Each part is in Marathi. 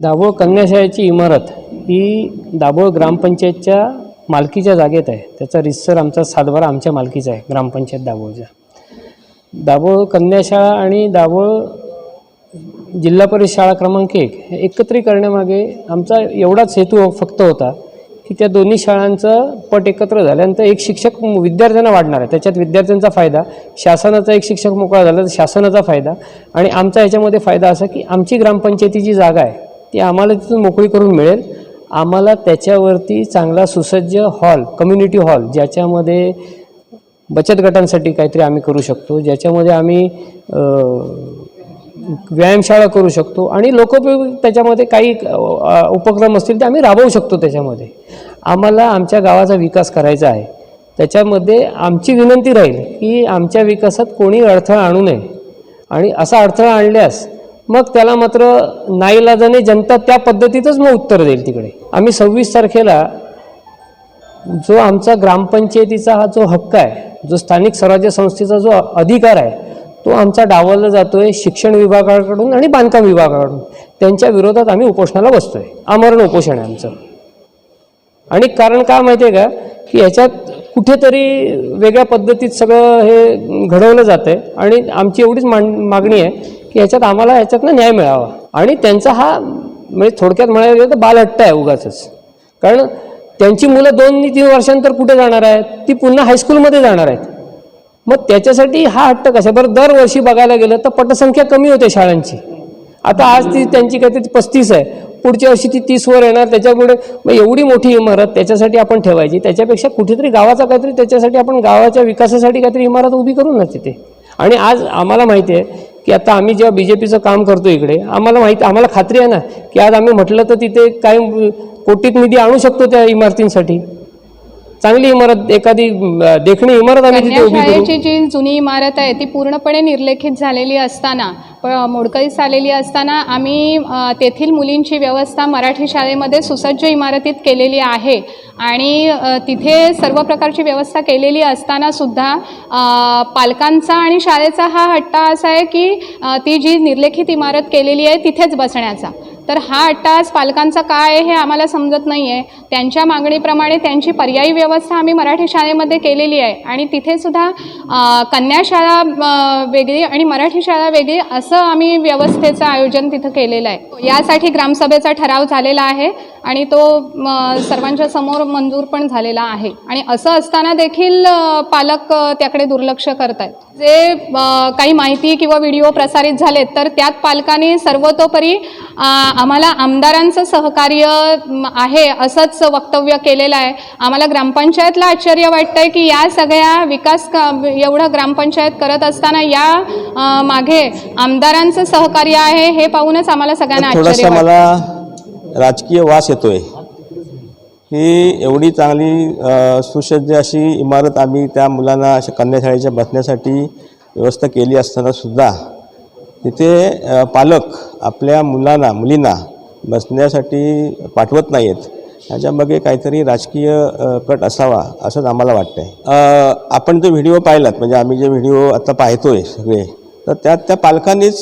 दाभोळ कन्याशाळेची इमारत ही दाभोळ ग्रामपंचायतच्या मालकीच्या जागेत आहे. त्याचा रिसर आमचा सातबारा आमच्या मालकीचा आहे ग्रामपंचायत दाभोळच्या. दाभोळ कन्याशाळा आणि दाभोळ जिल्हा परिषद शाळा क्रमांक एक हे एकत्रित करण्यामागे आमचा एवढाच हेतू फक्त होता की त्या दोन्ही शाळांचं पट एकत्र झाल्यानंतर एक शिक्षक विद्यार्थ्यांना वाढणार आहे. त्याच्यात विद्यार्थ्यांचा फायदा शासनाचा एक शिक्षक मोकळा झाला तर शासनाचा फायदा आणि आमचा याच्यामध्ये फायदा असा की आमची ग्रामपंचायतीची जागा आहे. ती आम्हाला तिथून मोकळी करून मिळेल. आम्हाला त्याच्यावरती चांगला सुसज्ज हॉल कम्युनिटी हॉल ज्याच्यामध्ये बचत गटांसाठी काहीतरी आम्ही करू शकतो ज्याच्यामध्ये आम्ही व्यायामशाळा करू शकतो आणि लोकोपयोगी त्याच्यामध्ये काही उपक्रम असतील ते आम्ही राबवू शकतो त्याच्यामध्ये. आम्हाला आमच्या गावाचा विकास करायचा आहे. त्याच्यामध्ये आमची विनंती राहील की आमच्या विकासात कोणी अडथळा आणू नये. आणि असा अडथळा आणल्यास मग त्याला मात्र नाईलाजाने जनता त्या पद्धतीतच मग उत्तर देईल तिकडे. आम्ही सव्वीस तारखेला जो आमचा ग्रामपंचायतीचा हा जो हक्क आहे जो स्थानिक स्वराज्य संस्थेचा जो अधिकार आहे तो आमचा डावलला जातोय शिक्षण विभागाकडून आणि बांधकाम विभागाकडून. त्यांच्या विरोधात आम्ही उपोषणाला बसतोय. आमरण उपोषण आहे आमचं. आणि कारण काय माहिती आहे का? की ह्याच्यात कुठेतरी वेगळ्या पद्धतीत सगळं हे घडवलं जातं आहे आणि आमची एवढीच मान मागणी आहे की याच्यात आम्हाला याच्यातनं न्याय मिळावा. आणि त्यांचा हा म्हणजे थोडक्यात म्हणायला गेलं तर बालहट्ट आहे उगाच कारण त्यांची मुलं दोन तीन वर्षांतर कुठे जाणार आहेत? ती पुन्हा हायस्कूलमध्ये जाणार आहेत. मग त्याच्यासाठी हा हट्ट कसा? बरं दरवर्षी बघायला गेलं तर पटसंख्या कमी होते शाळांची. आता आज ती त्यांची काहीतरी पस्तीस आहे. पुढच्या वर्षी ती तीसवर येणार. त्याच्यापुढे मग एवढी मोठी इमारत त्याच्यासाठी आपण ठेवायची. त्याच्यापेक्षा कुठेतरी गावाचा काहीतरी त्याच्यासाठी आपण गावाच्या विकासासाठी काहीतरी इमारत उभी करू ना तिथे आणि आज आम्हाला माहिती आहे की आता आम्ही जेव्हा बी जे पीचं काम करतो इकडे आम्हाला माहिती आम्हाला खात्री आहे ना की आज आम्ही म्हटलं तर तिथे काय कोटीत निधी आणू शकतो त्या इमारतींसाठी. चांगली इमारत एखादी देखणी इमारत आम्ही तिथे उभी करू. जी जुनी इमारत आहे ती पूर्णपणे निर्लेखित झालेली असताना प- मोडकळीस आलेली असताना आम्ही अ, तेथील मुलींची व्यवस्था मराठी शाळेमध्ये सुसज्ज इमारतीत केलेली आहे. आणि अ, तिथे सर्व प्रकारची व्यवस्था केलेली असताना सुद्धा अ, पालकांचा आणि शाळेचा हा हट्टा असा आहे की अ, ती जी निर्लेखित इमारत केलेली आहे तिथेच बसण्याचा. तर हा अट्टास पालकांचा काय आहे हे आम्हाला समजत नाही आहे त्यांच्या मागणीप्रमाणे त्यांची पर्यायी व्यवस्था आम्ही मराठी शाळेमध्ये केलेली आहे. आणि तिथेसुद्धा कन्या शाळा वेगळी आणि मराठी शाळा वेगळी असं आम्ही व्यवस्थेचं आयोजन तिथं केलेलं आहे. यासाठी ग्रामसभेचा ठराव झालेला आहे आणि तो सर्वांच्या समोर मंजूर पण झालेला आहे. आणि असं असताना देखील पालक त्याकडे दुर्लक्ष करत आहेत जे काही माहिती किंवा व्हिडिओ प्रसारित झालेत तर त्यात पालकांनी सर्वतोपरी आम्हाला आमदारांचं सहकार्य आहे असंच वक्तव्य केलेलं आहे. आम्हाला ग्रामपंचायतला आश्चर्य वाटतंय की या सगळ्या विकास क एवढं ग्रामपंचायत करत असताना या मागे आमदारांचं सहकार्य आहे हे पाहूनच आम्हाला सगळ्यांना आश्चर्य मला राजकीय वास येतोय की एवढी चांगली सुसज्ज अशी इमारत आम्ही त्या मुलांना अशा कन्याशाळेच्या बसण्यासाठी व्यवस्था केली असताना सुद्धा तिथे पालक आपल्या मुलांना मुलींना बसण्यासाठी पाठवत नाही आहेत ह्याच्यामागे काहीतरी राजकीय कट असावा असंच आम्हाला वाटतंय. आहे आपण जो व्हिडिओ पाहिलात म्हणजे आम्ही जे व्हिडिओ आता पाहतोय सगळे तर त्यात त्या पालकांनीच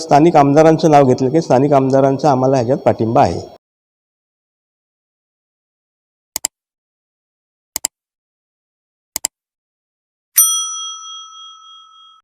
स्थानिक आमदारांचं नाव घेतलं की स्थानिक आमदारांचा आम्हाला ह्याच्यात पाठिंबा आहे.